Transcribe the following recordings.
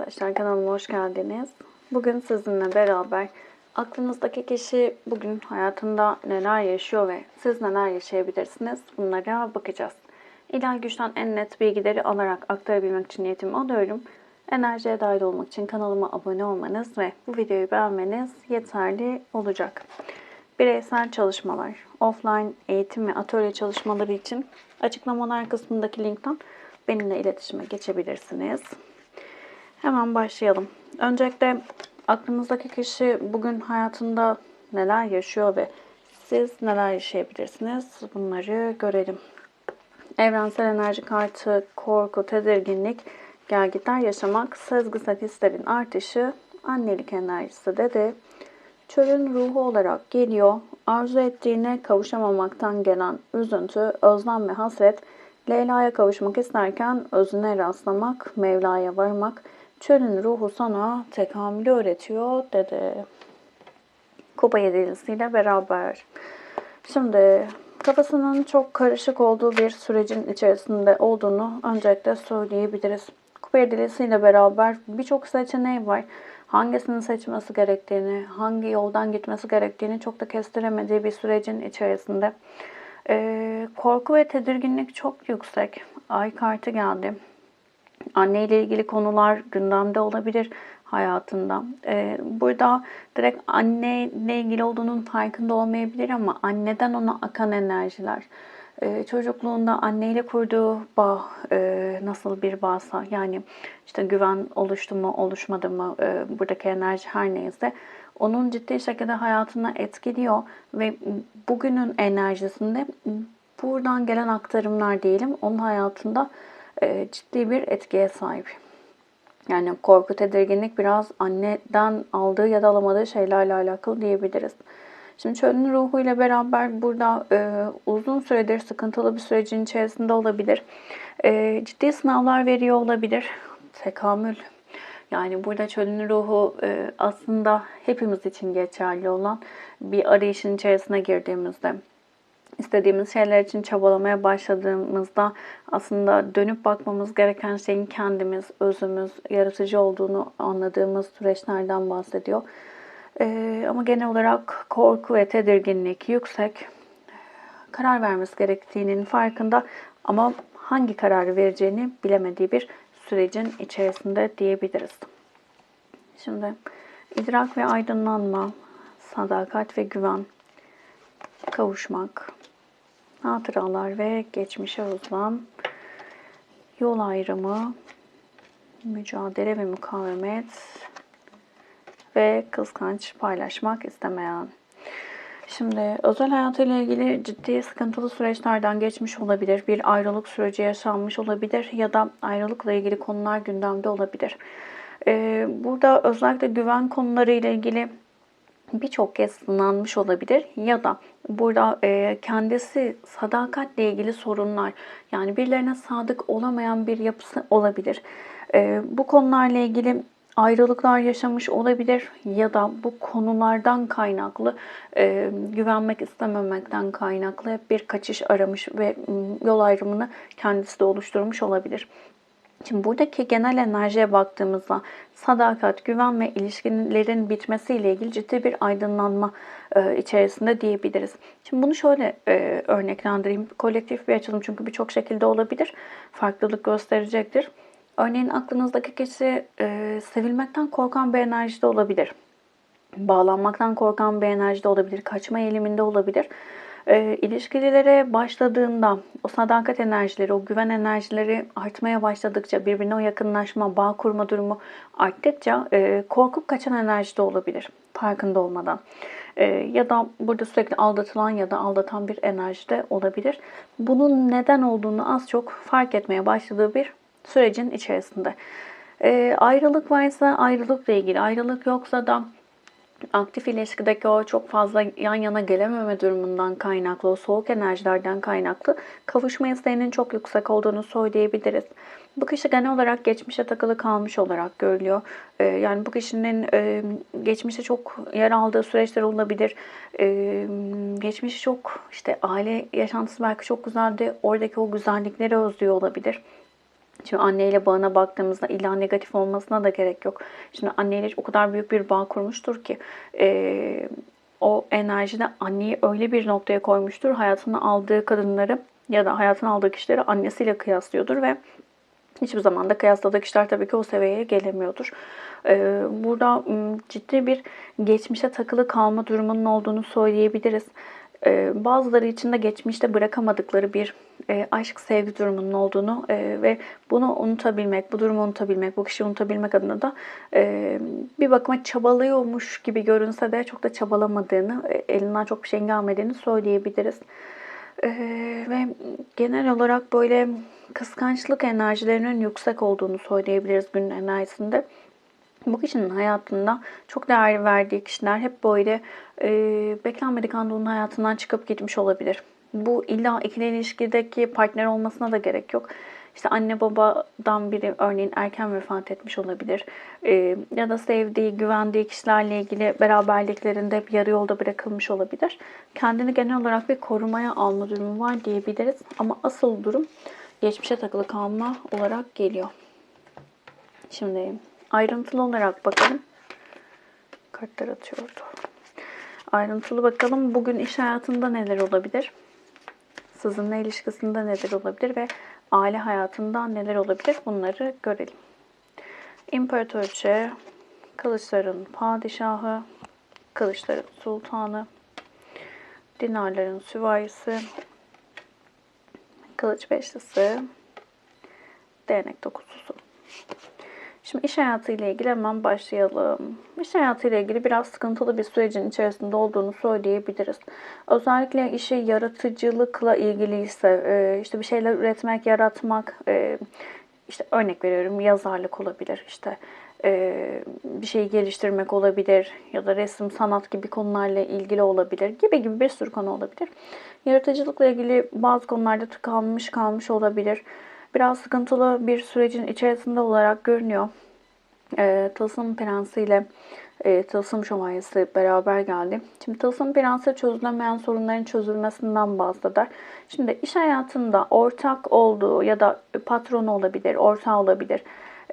arkadaşlar kanalıma hoş geldiniz. Bugün sizinle beraber aklınızdaki kişi bugün hayatında neler yaşıyor ve siz neler yaşayabilirsiniz bunlara bakacağız. İlahi güçten en net bilgileri alarak aktarabilmek için niyetimi alıyorum. Enerjiye dahil olmak için kanalıma abone olmanız ve bu videoyu beğenmeniz yeterli olacak. Bireysel çalışmalar, offline eğitim ve atölye çalışmaları için açıklamalar kısmındaki linkten benimle iletişime geçebilirsiniz. Hemen başlayalım. Öncelikle aklınızdaki kişi bugün hayatında neler yaşıyor ve siz neler yaşayabilirsiniz? Bunları görelim. Evrensel enerji kartı, korku, tedirginlik, gelgitler yaşamak, sezgisel hislerin artışı, annelik enerjisi dedi. Çölün ruhu olarak geliyor. Arzu ettiğine kavuşamamaktan gelen üzüntü, özlem ve hasret, Leyla'ya kavuşmak isterken özüne rastlamak, Mevla'ya varmak, çölün ruhu sana tekamülü öğretiyor dedi. Kupa yedilisiyle beraber. Şimdi kafasının çok karışık olduğu bir sürecin içerisinde olduğunu öncelikle söyleyebiliriz. Kupa yedilisiyle beraber birçok seçeneği var. Hangisini seçmesi gerektiğini, hangi yoldan gitmesi gerektiğini çok da kestiremediği bir sürecin içerisinde. Ee, korku ve tedirginlik çok yüksek. Ay kartı geldi. Anne ile ilgili konular gündemde olabilir hayatında. Ee, burada direkt anne ile ilgili olduğunun farkında olmayabilir ama anneden ona akan enerjiler. Ee, çocukluğunda anneyle kurduğu bağ e, nasıl bir bağsa yani işte güven oluştu mu oluşmadı mı e, buradaki enerji her neyse onun ciddi şekilde hayatına etkiliyor ve bugünün enerjisinde buradan gelen aktarımlar diyelim onun hayatında e, ciddi bir etkiye sahip. Yani korku, tedirginlik biraz anneden aldığı ya da alamadığı şeylerle alakalı diyebiliriz. Şimdi çölün ruhuyla beraber burada e, uzun süredir sıkıntılı bir sürecin içerisinde olabilir. E, ciddi sınavlar veriyor olabilir. Tekamül. Yani burada çölün ruhu e, aslında hepimiz için geçerli olan bir arayışın içerisine girdiğimizde istediğimiz şeyler için çabalamaya başladığımızda aslında dönüp bakmamız gereken şeyin kendimiz, özümüz, yaratıcı olduğunu anladığımız süreçlerden bahsediyor. Ee, ama genel olarak korku ve tedirginlik yüksek. Karar vermesi gerektiğinin farkında ama hangi kararı vereceğini bilemediği bir sürecin içerisinde diyebiliriz. Şimdi idrak ve aydınlanma, sadakat ve güven, kavuşmak, hatıralar ve geçmişe uzman, yol ayrımı, mücadele ve mukavemet ve kıskanç paylaşmak istemeyen. Şimdi özel hayatıyla ilgili ciddi sıkıntılı süreçlerden geçmiş olabilir. Bir ayrılık süreci yaşanmış olabilir ya da ayrılıkla ilgili konular gündemde olabilir. Ee, burada özellikle güven konuları ile ilgili birçok kez sınanmış olabilir ya da burada e, kendisi sadakatle ilgili sorunlar yani birilerine sadık olamayan bir yapısı olabilir. E, bu konularla ilgili ayrılıklar yaşamış olabilir ya da bu konulardan kaynaklı e, güvenmek istememekten kaynaklı bir kaçış aramış ve yol ayrımını kendisi de oluşturmuş olabilir. Şimdi buradaki genel enerjiye baktığımızda sadakat, güven ve ilişkilerin bitmesiyle ilgili ciddi bir aydınlanma e, içerisinde diyebiliriz. Şimdi bunu şöyle e, örneklendireyim. Kolektif bir açılım çünkü birçok şekilde olabilir. Farklılık gösterecektir. Örneğin aklınızdaki kişi e, sevilmekten korkan bir enerjide olabilir. Bağlanmaktan korkan bir enerjide olabilir. Kaçma eğiliminde olabilir. E, başladığında o sadakat enerjileri, o güven enerjileri artmaya başladıkça, birbirine o yakınlaşma, bağ kurma durumu arttıkça e, korkup kaçan enerjide olabilir farkında olmadan. E, ya da burada sürekli aldatılan ya da aldatan bir enerjide olabilir. Bunun neden olduğunu az çok fark etmeye başladığı bir sürecin içerisinde. E, ayrılık varsa ayrılıkla ilgili, ayrılık yoksa da aktif ilişkideki o çok fazla yan yana gelememe durumundan kaynaklı, o soğuk enerjilerden kaynaklı kavuşma isteğinin çok yüksek olduğunu söyleyebiliriz. Bu kişi genel olarak geçmişe takılı kalmış olarak görülüyor. Ee, yani bu kişinin e, geçmişte çok yer aldığı süreçler olabilir. Ee, geçmişi çok işte aile yaşantısı belki çok güzeldi. Oradaki o güzellikleri özlüyor olabilir Şimdi anneyle bağına baktığımızda illa negatif olmasına da gerek yok. Şimdi anneyle o kadar büyük bir bağ kurmuştur ki e, o enerjide anneyi öyle bir noktaya koymuştur. Hayatına aldığı kadınları ya da hayatına aldığı kişileri annesiyle kıyaslıyordur ve hiçbir zaman da kıyasladığı kişiler tabii ki o seviyeye gelemiyordur. Ee, burada ciddi bir geçmişe takılı kalma durumunun olduğunu söyleyebiliriz. Ee, bazıları için de geçmişte bırakamadıkları bir e, aşk sevgi durumunun olduğunu e, ve bunu unutabilmek, bu durumu unutabilmek, bu kişiyi unutabilmek adına da e, bir bakıma çabalıyormuş gibi görünse de çok da çabalamadığını, elinden çok bir şeyin gelmediğini söyleyebiliriz. Ee, ve genel olarak böyle kıskançlık enerjilerinin yüksek olduğunu söyleyebiliriz günün enerjisinde. Bu kişinin hayatında çok değer verdiği kişiler hep böyle e, beklenmedik anda onun hayatından çıkıp gitmiş olabilir. Bu illa ikili ilişkideki partner olmasına da gerek yok. İşte anne babadan biri örneğin erken vefat etmiş olabilir. E, ya da sevdiği, güvendiği kişilerle ilgili beraberliklerinde hep yarı yolda bırakılmış olabilir. Kendini genel olarak bir korumaya alma durumu var diyebiliriz. Ama asıl durum geçmişe takılı kalma olarak geliyor. Şimdi ayrıntılı olarak bakalım. Kartlar atıyordu. Ayrıntılı bakalım. Bugün iş hayatında neler olabilir? Sizinle ilişkisinde neler olabilir ve aile hayatında neler olabilir? Bunları görelim. İmparatoriçe, kılıçların padişahı, kılıçların sultanı, dinarların süvarisi, kılıç beşlisi, değnek dokuzlusu. Şimdi iş hayatıyla ilgili hemen başlayalım. İş hayatıyla ilgili biraz sıkıntılı bir sürecin içerisinde olduğunu söyleyebiliriz. Özellikle işi yaratıcılıkla ilgili ise e, işte bir şeyler üretmek, yaratmak, e, işte örnek veriyorum yazarlık olabilir, işte e, bir şeyi geliştirmek olabilir ya da resim, sanat gibi konularla ilgili olabilir gibi gibi bir sürü konu olabilir. Yaratıcılıkla ilgili bazı konularda tıkanmış kalmış olabilir biraz sıkıntılı bir sürecin içerisinde olarak görünüyor. E, Tılsım Prensi ile e, Tılsım Şövalyesi beraber geldi. Şimdi Tılsım Prensi çözülemeyen sorunların çözülmesinden bahseder. Şimdi iş hayatında ortak olduğu ya da patronu olabilir, ortağı olabilir.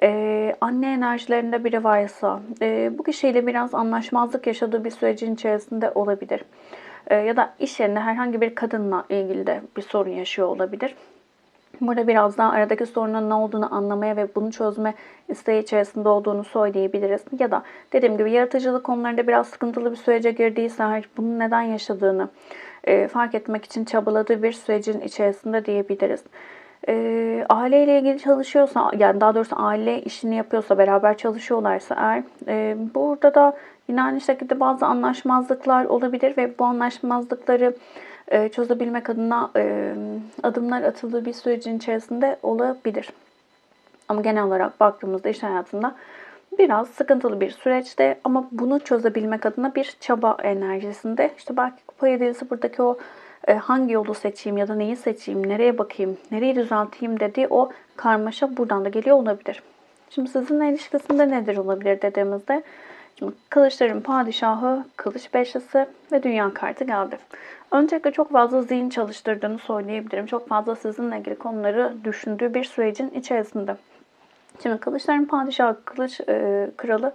Ee, anne enerjilerinde biri varsa e, bu kişiyle biraz anlaşmazlık yaşadığı bir sürecin içerisinde olabilir. E, ya da iş yerinde herhangi bir kadınla ilgili de bir sorun yaşıyor olabilir. Burada biraz daha aradaki sorunun ne olduğunu anlamaya ve bunu çözme isteği içerisinde olduğunu söyleyebiliriz. Ya da dediğim gibi yaratıcılık konularında biraz sıkıntılı bir sürece girdiyse bunun neden yaşadığını e, fark etmek için çabaladığı bir sürecin içerisinde diyebiliriz. E, aileyle ilgili çalışıyorsa yani daha doğrusu aile işini yapıyorsa beraber çalışıyorlarsa eğer e, burada da yine aynı şekilde bazı anlaşmazlıklar olabilir ve bu anlaşmazlıkları çözebilmek adına adımlar atıldığı bir sürecin içerisinde olabilir. Ama genel olarak baktığımızda iş hayatında biraz sıkıntılı bir süreçte ama bunu çözebilmek adına bir çaba enerjisinde. İşte belki kupa yedilisi buradaki o e, hangi yolu seçeyim ya da neyi seçeyim, nereye bakayım, nereyi düzelteyim dediği o karmaşa buradan da geliyor olabilir. Şimdi sizinle ilişkisinde nedir olabilir dediğimizde Şimdi kılıçların padişahı, kılıç beşlisi ve dünya kartı geldi. Öncelikle çok fazla zihin çalıştırdığını söyleyebilirim. Çok fazla sizinle ilgili konuları düşündüğü bir sürecin içerisinde. Şimdi kılıçların padişahı, kılıç e, kralı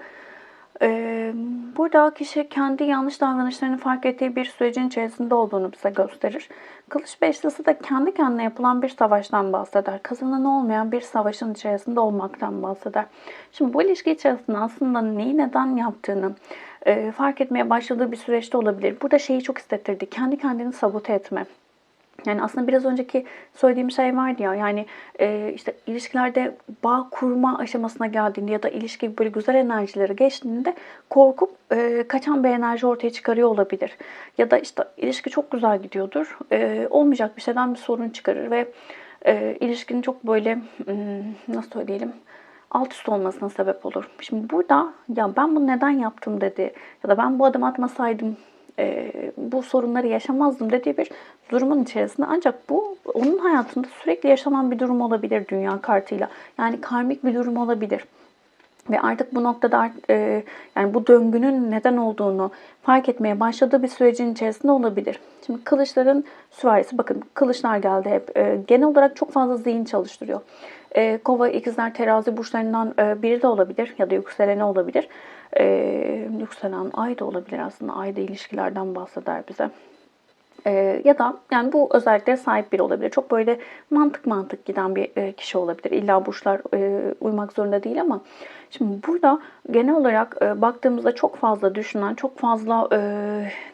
burada kişi kendi yanlış davranışlarını fark ettiği bir sürecin içerisinde olduğunu bize gösterir. Kılıç Beşlisi de kendi kendine yapılan bir savaştan bahseder. Kazanan olmayan bir savaşın içerisinde olmaktan bahseder. Şimdi bu ilişki içerisinde aslında neyi neden yaptığını fark etmeye başladığı bir süreçte olabilir. Burada şeyi çok hissettirdi. Kendi kendini sabote etme. Yani aslında biraz önceki söylediğim şey vardı ya yani e, işte ilişkilerde bağ kurma aşamasına geldiğinde ya da ilişki böyle güzel enerjileri geçtiğinde korkup e, kaçan bir enerji ortaya çıkarıyor olabilir. Ya da işte ilişki çok güzel gidiyordur. E, olmayacak bir şeyden bir sorun çıkarır ve e, ilişkinin çok böyle hmm, nasıl söyleyelim alt üst olmasına sebep olur. Şimdi burada ya ben bunu neden yaptım dedi ya da ben bu adım atmasaydım e, bu sorunları yaşamazdım dediği bir durumun içerisinde. Ancak bu onun hayatında sürekli yaşanan bir durum olabilir dünya kartıyla. Yani karmik bir durum olabilir. Ve artık bu noktada e, yani bu döngünün neden olduğunu fark etmeye başladığı bir sürecin içerisinde olabilir. Şimdi kılıçların süvarisi bakın kılıçlar geldi hep. E, genel olarak çok fazla zihin çalıştırıyor. E, kova, ikizler, terazi burçlarından e, biri de olabilir ya da yükseleni olabilir. E, yükselen ay da olabilir aslında. Ay da ilişkilerden bahseder bize. Ee, ya da yani bu özelliklere sahip biri olabilir. Çok böyle mantık mantık giden bir e, kişi olabilir. İlla burçlar e, uymak zorunda değil ama şimdi burada genel olarak e, baktığımızda çok fazla düşünen, çok fazla e,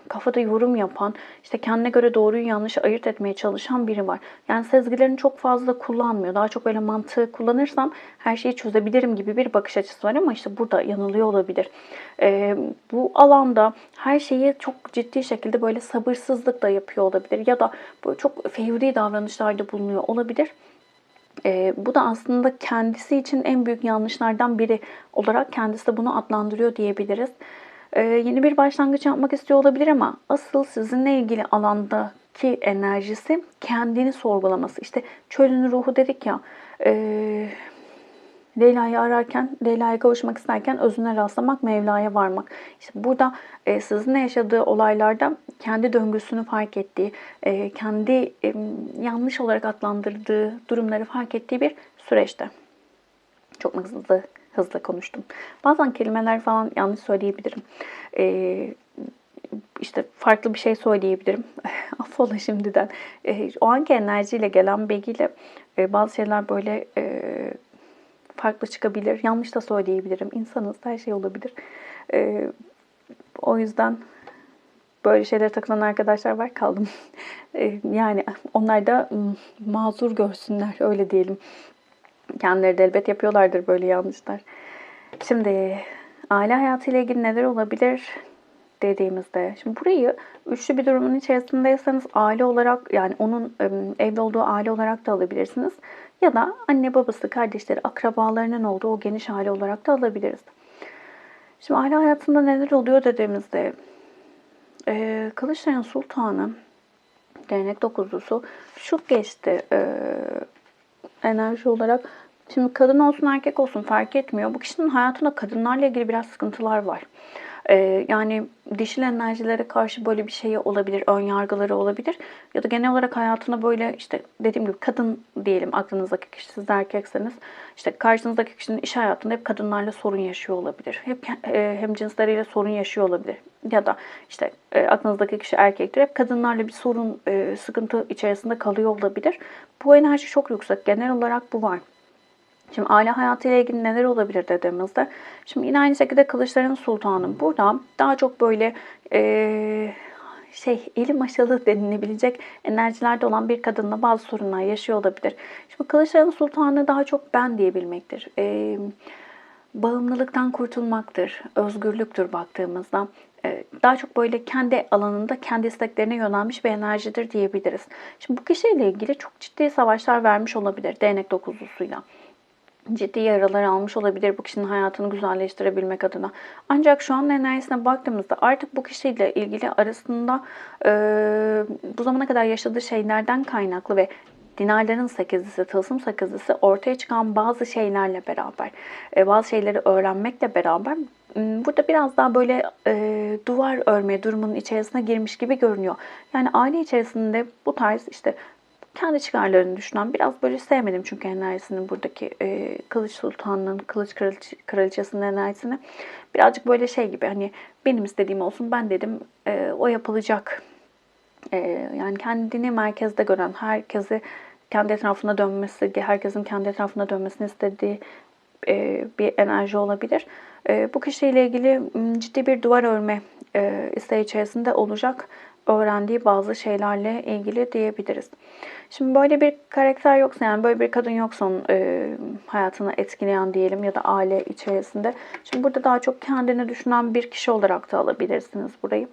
kafada yorum yapan, işte kendine göre doğruyu yanlışı ayırt etmeye çalışan biri var. Yani sezgilerini çok fazla kullanmıyor. Daha çok böyle mantığı kullanırsam her şeyi çözebilirim gibi bir bakış açısı var ama işte burada yanılıyor olabilir. E, bu alanda her şeyi çok ciddi şekilde böyle sabırsızlıkla yapıyor olabilir ya da böyle çok fevri davranışlarda bulunuyor olabilir. E, bu da aslında kendisi için en büyük yanlışlardan biri olarak kendisi de bunu adlandırıyor diyebiliriz. E, yeni bir başlangıç yapmak istiyor olabilir ama asıl sizinle ilgili alandaki enerjisi kendini sorgulaması. İşte çölün ruhu dedik ya, e, Leyla'yı ararken, Leyla'ya kavuşmak isterken özüne rastlamak, Mevla'ya varmak. İşte burada e, sizinle yaşadığı olaylarda kendi döngüsünü fark ettiği, e, kendi e, yanlış olarak adlandırdığı durumları fark ettiği bir süreçte. Çok mu hızlı, konuştum. Bazen kelimeler falan yanlış söyleyebilirim. E, işte farklı bir şey söyleyebilirim. Affola şimdiden. E, o anki enerjiyle gelen bilgiyle e, bazı şeyler böyle e, farklı çıkabilir. Yanlış da söyleyebilirim. İnsanız, her şey olabilir. Ee, o yüzden böyle şeylere takılan arkadaşlar var kaldım. Ee, yani onlar da mazur görsünler öyle diyelim. Kendileri de elbet yapıyorlardır böyle yanlışlar. Şimdi aile hayatıyla ilgili neler olabilir dediğimizde. Şimdi burayı üçlü bir durumun içerisindeyseniz aile olarak yani onun evde olduğu aile olarak da alabilirsiniz. Ya da anne babası, kardeşleri, akrabalarının olduğu o geniş aile olarak da alabiliriz. Şimdi aile hayatında neler oluyor dediğimizde e, Kılıçların Sultanı Değnek dokuzlusu şu geçti e, enerji olarak. Şimdi kadın olsun erkek olsun fark etmiyor. Bu kişinin hayatında kadınlarla ilgili biraz sıkıntılar var. Ee, yani dişil enerjilere karşı böyle bir şey olabilir, ön yargıları olabilir. Ya da genel olarak hayatına böyle işte dediğim gibi kadın diyelim aklınızdaki kişi siz de erkekseniz işte karşınızdaki kişinin iş hayatında hep kadınlarla sorun yaşıyor olabilir. Hep e, hem cinsleriyle sorun yaşıyor olabilir. Ya da işte e, aklınızdaki kişi erkektir. Hep kadınlarla bir sorun, e, sıkıntı içerisinde kalıyor olabilir. Bu enerji çok yüksek. Genel olarak bu var. Şimdi aile hayatıyla ilgili neler olabilir dediğimizde. Şimdi yine aynı şekilde kılıçların sultanı. Burada daha çok böyle e, şey eli maşalı denilebilecek enerjilerde olan bir kadınla bazı sorunlar yaşıyor olabilir. Şimdi kılıçların sultanı daha çok ben diyebilmektir. E, bağımlılıktan kurtulmaktır, özgürlüktür baktığımızda. Daha çok böyle kendi alanında kendi isteklerine yönelmiş bir enerjidir diyebiliriz. Şimdi bu kişiyle ilgili çok ciddi savaşlar vermiş olabilir değnek dokuzlusuyla ciddi yaralar almış olabilir bu kişinin hayatını güzelleştirebilmek adına. Ancak şu an enerjisine baktığımızda artık bu kişiyle ilgili arasında e, bu zamana kadar yaşadığı şeylerden kaynaklı ve dinarların sekizlisi, tılsım sekizlisi ortaya çıkan bazı şeylerle beraber, e, bazı şeyleri öğrenmekle beraber burada biraz daha böyle e, duvar örme durumunun içerisine girmiş gibi görünüyor. Yani aile içerisinde bu tarz işte kendi çıkarlarını düşünen biraz böyle sevmedim çünkü enerjisinin buradaki e, Kılıç Sultan'ın, Kılıç Kraliç, Kraliçesi'nin enerjisini birazcık böyle şey gibi hani benim istediğim olsun ben dedim e, o yapılacak. E, yani kendini merkezde gören, herkesi kendi etrafına dönmesi, herkesin kendi etrafına dönmesini istediği bir enerji olabilir. E, bu kişiyle ilgili ciddi bir duvar örme e, isteği içerisinde olacak öğrendiği bazı şeylerle ilgili diyebiliriz. Şimdi böyle bir karakter yoksa yani böyle bir kadın yoksa onun e, hayatını etkileyen diyelim ya da aile içerisinde. Şimdi burada daha çok kendini düşünen bir kişi olarak da alabilirsiniz burayı.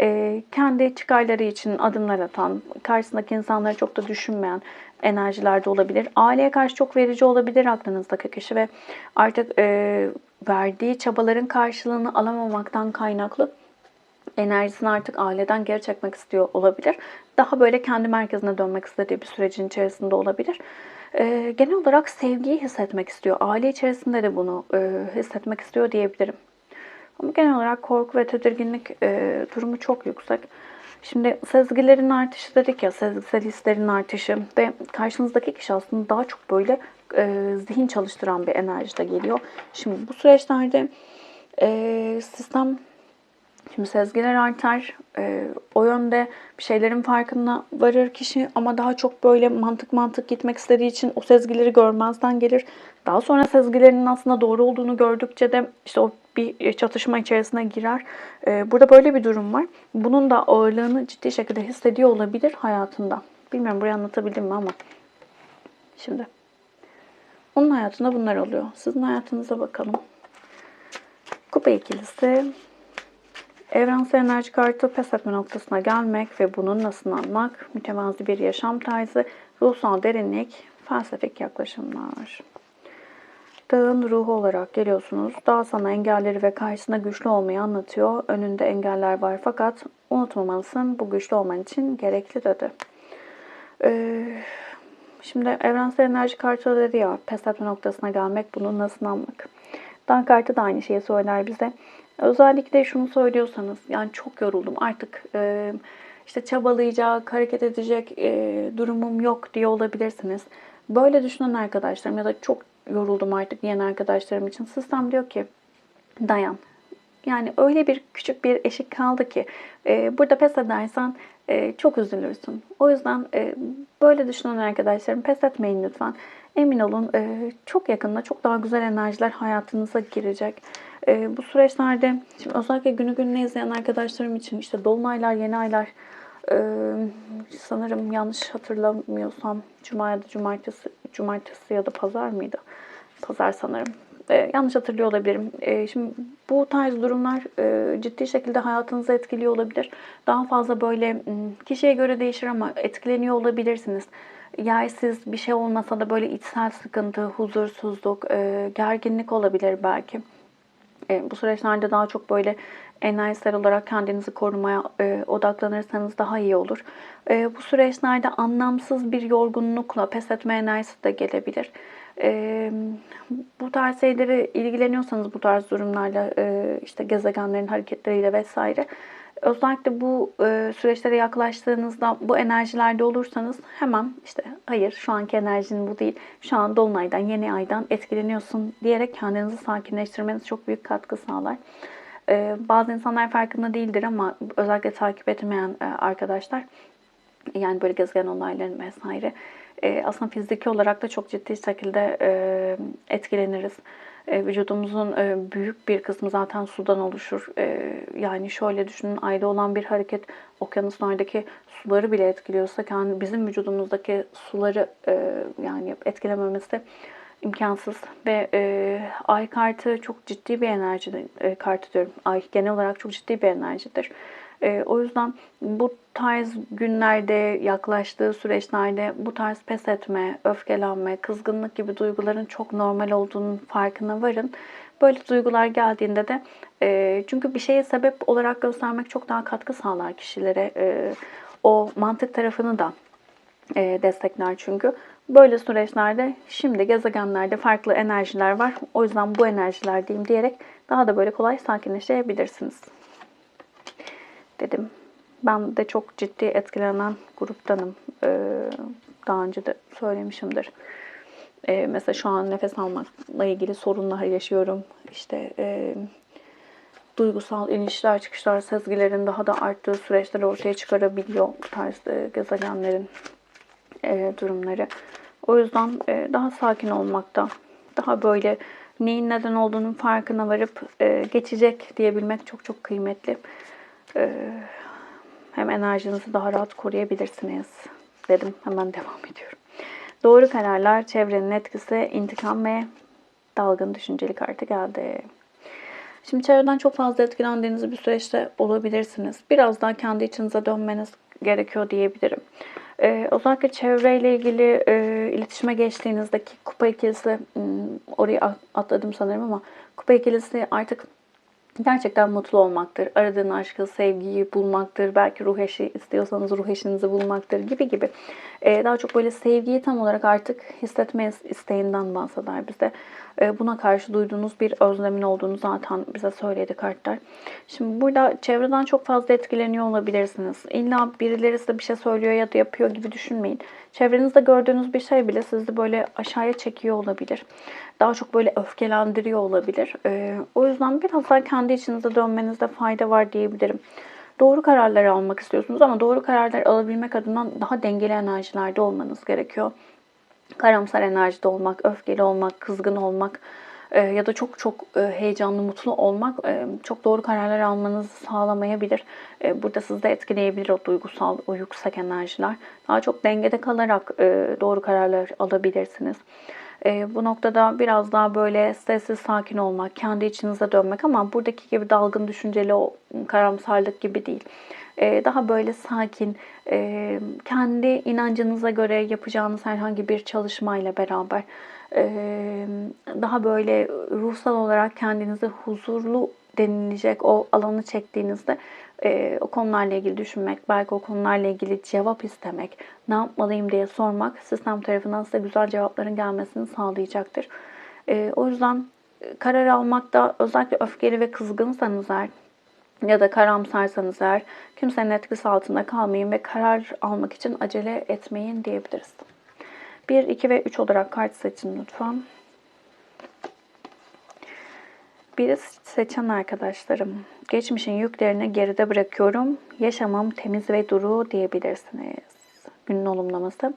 E, kendi çıkarları için adımlar atan, karşısındaki insanları çok da düşünmeyen enerjilerde olabilir. Aileye karşı çok verici olabilir aklınızdaki kişi ve artık e, verdiği çabaların karşılığını alamamaktan kaynaklı enerjisini artık aileden geri çekmek istiyor olabilir. Daha böyle kendi merkezine dönmek istediği bir sürecin içerisinde olabilir. E, genel olarak sevgiyi hissetmek istiyor. Aile içerisinde de bunu e, hissetmek istiyor diyebilirim. Ama genel olarak korku ve tedirginlik e, durumu çok yüksek. Şimdi sezgilerin artışı dedik ya, sezgisel hislerin artışı ve karşınızdaki kişi aslında daha çok böyle e, zihin çalıştıran bir enerji de geliyor. Şimdi bu süreçlerde e, sistem Şimdi sezgiler artar. Ee, o yönde bir şeylerin farkına varır kişi ama daha çok böyle mantık mantık gitmek istediği için o sezgileri görmezden gelir. Daha sonra sezgilerinin aslında doğru olduğunu gördükçe de işte o bir çatışma içerisine girer. Ee, burada böyle bir durum var. Bunun da ağırlığını ciddi şekilde hissediyor olabilir hayatında. Bilmiyorum burayı anlatabildim mi ama. Şimdi. Onun hayatında bunlar oluyor. Sizin hayatınıza bakalım. Kupa ikilisi Evrensel enerji kartı pes etme noktasına gelmek ve bununla sınanmak, mütevazi bir yaşam tarzı, ruhsal derinlik, felsefik yaklaşımlar. Dağın ruhu olarak geliyorsunuz. Dağ sana engelleri ve karşısında güçlü olmayı anlatıyor. Önünde engeller var fakat unutmamalısın bu güçlü olman için gerekli dedi. Ee, şimdi evrensel enerji kartı dedi ya pes etme noktasına gelmek, bununla sınanmak. Dan kartı da aynı şeyi söyler bize. Özellikle şunu söylüyorsanız yani çok yoruldum artık e, işte çabalayacak, hareket edecek e, durumum yok diye olabilirsiniz. Böyle düşünen arkadaşlarım ya da çok yoruldum artık diyen arkadaşlarım için sistem diyor ki dayan. Yani öyle bir küçük bir eşik kaldı ki e, burada pes edersen e, çok üzülürsün. O yüzden e, böyle düşünen arkadaşlarım pes etmeyin lütfen. Emin olun e, çok yakında çok daha güzel enerjiler hayatınıza girecek. E, bu süreçlerde şimdi özellikle günü gününe izleyen arkadaşlarım için işte dolunaylar, yeni aylar e, sanırım yanlış hatırlamıyorsam cuma ya da cumartesi, cumartesi ya da pazar mıydı? Pazar sanırım. E, yanlış hatırlıyor olabilirim. E, şimdi bu tarz durumlar e, ciddi şekilde hayatınızı etkiliyor olabilir. Daha fazla böyle kişiye göre değişir ama etkileniyor olabilirsiniz yersiz bir şey olmasa da böyle içsel sıkıntı, huzursuzluk, e, gerginlik olabilir belki. E, bu süreçlerde daha çok böyle enerjisel olarak kendinizi korumaya e, odaklanırsanız daha iyi olur. E, bu süreçlerde anlamsız bir yorgunlukla pes etme enerjisi de gelebilir. E, bu tarz şeyleri ilgileniyorsanız bu tarz durumlarla e, işte gezegenlerin hareketleriyle vesaire özellikle bu e, süreçlere yaklaştığınızda bu enerjilerde olursanız hemen işte hayır şu anki enerjinin bu değil. Şu an dolunaydan, yeni aydan etkileniyorsun diyerek kendinizi sakinleştirmeniz çok büyük katkı sağlar. E, bazı insanlar farkında değildir ama özellikle takip etmeyen e, arkadaşlar yani böyle gezegen olayların vesaire e, aslında fiziki olarak da çok ciddi şekilde e, etkileniriz. Vücudumuzun büyük bir kısmı zaten sudan oluşur. Yani şöyle düşünün ayda olan bir hareket okyanuslardaki suları bile etkiliyorsa yani bizim vücudumuzdaki suları yani etkilememesi imkansız ve e, ay kartı çok ciddi bir enerji e, kartı diyorum. Ay genel olarak çok ciddi bir enerjidir. E, o yüzden bu tarz günlerde yaklaştığı süreçlerde bu tarz pes etme, öfkelenme, kızgınlık gibi duyguların çok normal olduğunun farkına varın. Böyle duygular geldiğinde de e, çünkü bir şeye sebep olarak göstermek çok daha katkı sağlar kişilere. E, o mantık tarafını da e, destekler çünkü. Böyle süreçlerde şimdi gezegenlerde farklı enerjiler var. O yüzden bu enerjiler diyeyim diyerek daha da böyle kolay sakinleşebilirsiniz dedim. Ben de çok ciddi etkilenen gruptanım. Ee, daha önce de söylemişimdir. Ee, mesela şu an nefes almakla ilgili sorunlar yaşıyorum. İşte e, duygusal inişler çıkışlar sezgilerin daha da arttığı süreçler ortaya çıkarabiliyor bu tarz e, gezegenlerin e, durumları. O yüzden e, daha sakin olmakta, daha böyle neyin neden olduğunun farkına varıp e, geçecek diyebilmek çok çok kıymetli. Ee, hem enerjinizi daha rahat koruyabilirsiniz dedim. Hemen devam ediyorum. Doğru kararlar, çevrenin etkisi, intikam ve dalgın düşünceli kartı geldi. Şimdi çevreden çok fazla etkilendiğiniz bir süreçte olabilirsiniz. Biraz daha kendi içinize dönmeniz gerekiyor diyebilirim. Ee, özellikle çevreyle ilgili e, iletişime geçtiğinizdeki kupa ikilisi, hmm, orayı atladım sanırım ama kupa ikilisi artık gerçekten mutlu olmaktır. Aradığın aşkı, sevgiyi bulmaktır. Belki ruh eşi istiyorsanız ruh eşinizi bulmaktır gibi gibi. Ee, daha çok böyle sevgiyi tam olarak artık hissetme isteğinden bahseder bize. Ee, buna karşı duyduğunuz bir özlemin olduğunu zaten bize söyledi kartlar. Şimdi burada çevreden çok fazla etkileniyor olabilirsiniz. İlla birileri size bir şey söylüyor ya da yapıyor gibi düşünmeyin. Çevrenizde gördüğünüz bir şey bile sizi böyle aşağıya çekiyor olabilir. Daha çok böyle öfkelendiriyor olabilir. Ee, o yüzden biraz daha kendi içinize dönmenizde fayda var diyebilirim. Doğru kararlar almak istiyorsunuz ama doğru kararlar alabilmek adına daha dengeli enerjilerde olmanız gerekiyor. Karamsar enerjide olmak, öfkeli olmak, kızgın olmak e, ya da çok çok e, heyecanlı, mutlu olmak e, çok doğru kararlar almanızı sağlamayabilir. Burada sizi de etkileyebilir o duygusal, o yüksek enerjiler. Daha çok dengede kalarak doğru kararlar alabilirsiniz. Bu noktada biraz daha böyle sessiz, sakin olmak, kendi içinize dönmek ama buradaki gibi dalgın düşünceli o karamsarlık gibi değil. E, daha böyle sakin, e, kendi inancınıza göre yapacağınız herhangi bir çalışmayla beraber e, daha böyle ruhsal olarak kendinizi huzurlu denilecek o alanı çektiğinizde e, o konularla ilgili düşünmek, belki o konularla ilgili cevap istemek, ne yapmalıyım diye sormak sistem tarafından size güzel cevapların gelmesini sağlayacaktır. O yüzden karar almakta özellikle öfkeli ve kızgınsanız eğer ya da karamsarsanız eğer kimsenin etkisi altında kalmayın ve karar almak için acele etmeyin diyebiliriz. 1, 2 ve 3 olarak kart seçin lütfen. Biri seçen arkadaşlarım. Geçmişin yüklerini geride bırakıyorum. Yaşamam temiz ve duru diyebilirsiniz. Günün olumlaması.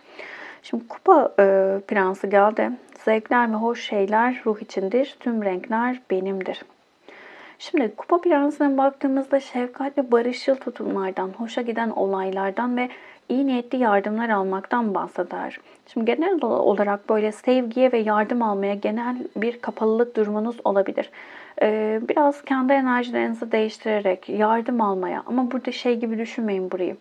Şimdi kupa e, prensi geldi. Zevkler ve hoş şeyler ruh içindir. Tüm renkler benimdir. Şimdi kupa prensine baktığımızda şefkat barışçıl tutumlardan, hoşa giden olaylardan ve iyi niyetli yardımlar almaktan bahseder. Şimdi genel olarak böyle sevgiye ve yardım almaya genel bir kapalılık durumunuz olabilir. Ee, biraz kendi enerjilerinizi değiştirerek yardım almaya ama burada şey gibi düşünmeyin burayı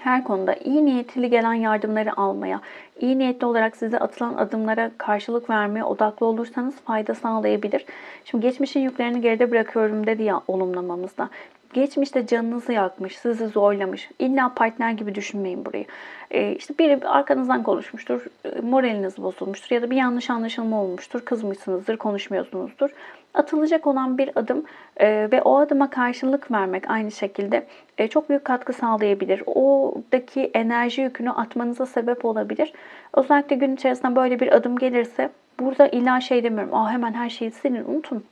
her konuda iyi niyetli gelen yardımları almaya, iyi niyetli olarak size atılan adımlara karşılık vermeye odaklı olursanız fayda sağlayabilir. Şimdi geçmişin yüklerini geride bırakıyorum dedi ya olumlamamızda. Geçmişte canınızı yakmış, sizi zorlamış. İlla partner gibi düşünmeyin burayı. Ee, işte biri arkanızdan konuşmuştur, e, moraliniz bozulmuştur ya da bir yanlış anlaşılma olmuştur, kızmışsınızdır, konuşmuyorsunuzdur. Atılacak olan bir adım e, ve o adıma karşılık vermek aynı şekilde e, çok büyük katkı sağlayabilir. Oradaki enerji yükünü atmanıza sebep olabilir. Özellikle gün içerisinde böyle bir adım gelirse burada illa şey demiyorum, Aa, hemen her şeyi silin, unutun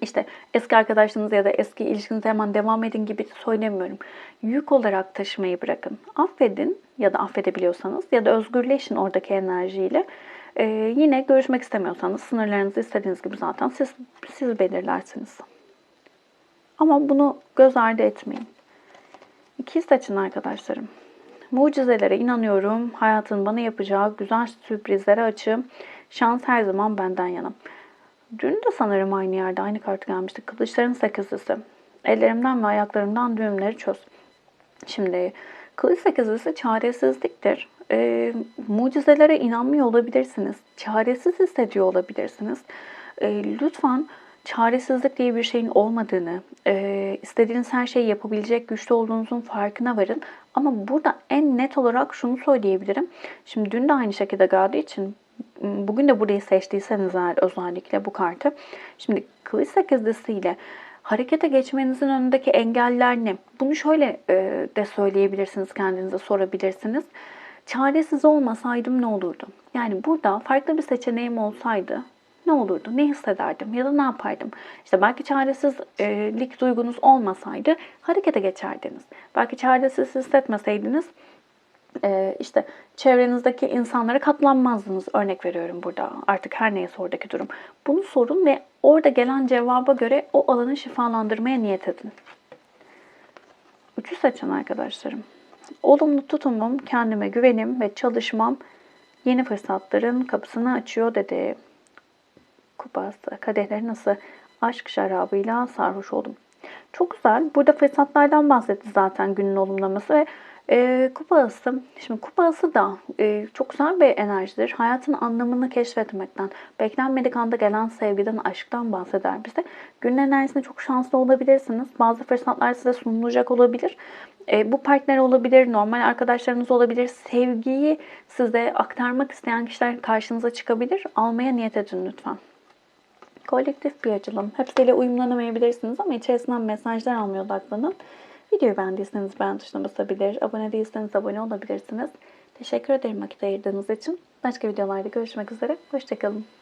işte eski arkadaşlarınız ya da eski ilişkinize hemen devam edin gibi söylemiyorum. Yük olarak taşımayı bırakın. Affedin ya da affedebiliyorsanız ya da özgürleşin oradaki enerjiyle. Ee, yine görüşmek istemiyorsanız sınırlarınızı istediğiniz gibi zaten siz, siz belirlersiniz. Ama bunu göz ardı etmeyin. İkiz seçin arkadaşlarım. Mucizelere inanıyorum. Hayatın bana yapacağı güzel sürprizlere açığım. Şans her zaman benden yanım. Dün de sanırım aynı yerde aynı kart gelmişti. Kılıçların sekizlisi. Ellerimden ve ayaklarımdan düğümleri çöz. Şimdi kılıç sekizlisi çaresizliktir. E, mucizelere inanmıyor olabilirsiniz. Çaresiz hissediyor olabilirsiniz. E, lütfen çaresizlik diye bir şeyin olmadığını, e, istediğiniz her şeyi yapabilecek güçlü olduğunuzun farkına varın. Ama burada en net olarak şunu söyleyebilirim. Şimdi dün de aynı şekilde geldiği için bugün de burayı seçtiyseniz eğer özellikle bu kartı. Şimdi kılıç sekizlisiyle harekete geçmenizin önündeki engeller ne? Bunu şöyle e, de söyleyebilirsiniz, kendinize sorabilirsiniz. Çaresiz olmasaydım ne olurdu? Yani burada farklı bir seçeneğim olsaydı ne olurdu? Ne hissederdim? Ya da ne yapardım? İşte belki çaresizlik duygunuz olmasaydı harekete geçerdiniz. Belki çaresiz hissetmeseydiniz e, işte çevrenizdeki insanlara katlanmazdınız. Örnek veriyorum burada artık her neyse oradaki durum. Bunu sorun ve orada gelen cevaba göre o alanı şifalandırmaya niyet edin. Üçü seçen arkadaşlarım. Olumlu tutumum, kendime güvenim ve çalışmam yeni fırsatların kapısını açıyor dedi. Kupası, kadehleri nasıl aşk şarabıyla sarhoş oldum. Çok güzel. Burada fırsatlardan bahsetti zaten günün olumlaması ve Ee, kupası, şimdi kupası da e, çok güzel bir enerjidir. Hayatın anlamını keşfetmekten, beklenmedik anda gelen sevgiden, aşktan bahseder bize. Günün enerjisinde çok şanslı olabilirsiniz. Bazı fırsatlar size sunulacak olabilir. E, bu partner olabilir, normal arkadaşlarınız olabilir. Sevgiyi size aktarmak isteyen kişiler karşınıza çıkabilir. Almaya niyet edin lütfen. Kolektif bir açılım. Hepsiyle uyumlanamayabilirsiniz ama içerisinden mesajlar almaya odaklanın. Videoyu beğendiyseniz beğen tuşuna basabilir. Abone değilseniz abone olabilirsiniz. Teşekkür ederim vakit ayırdığınız için. Başka videolarda görüşmek üzere. Hoşçakalın.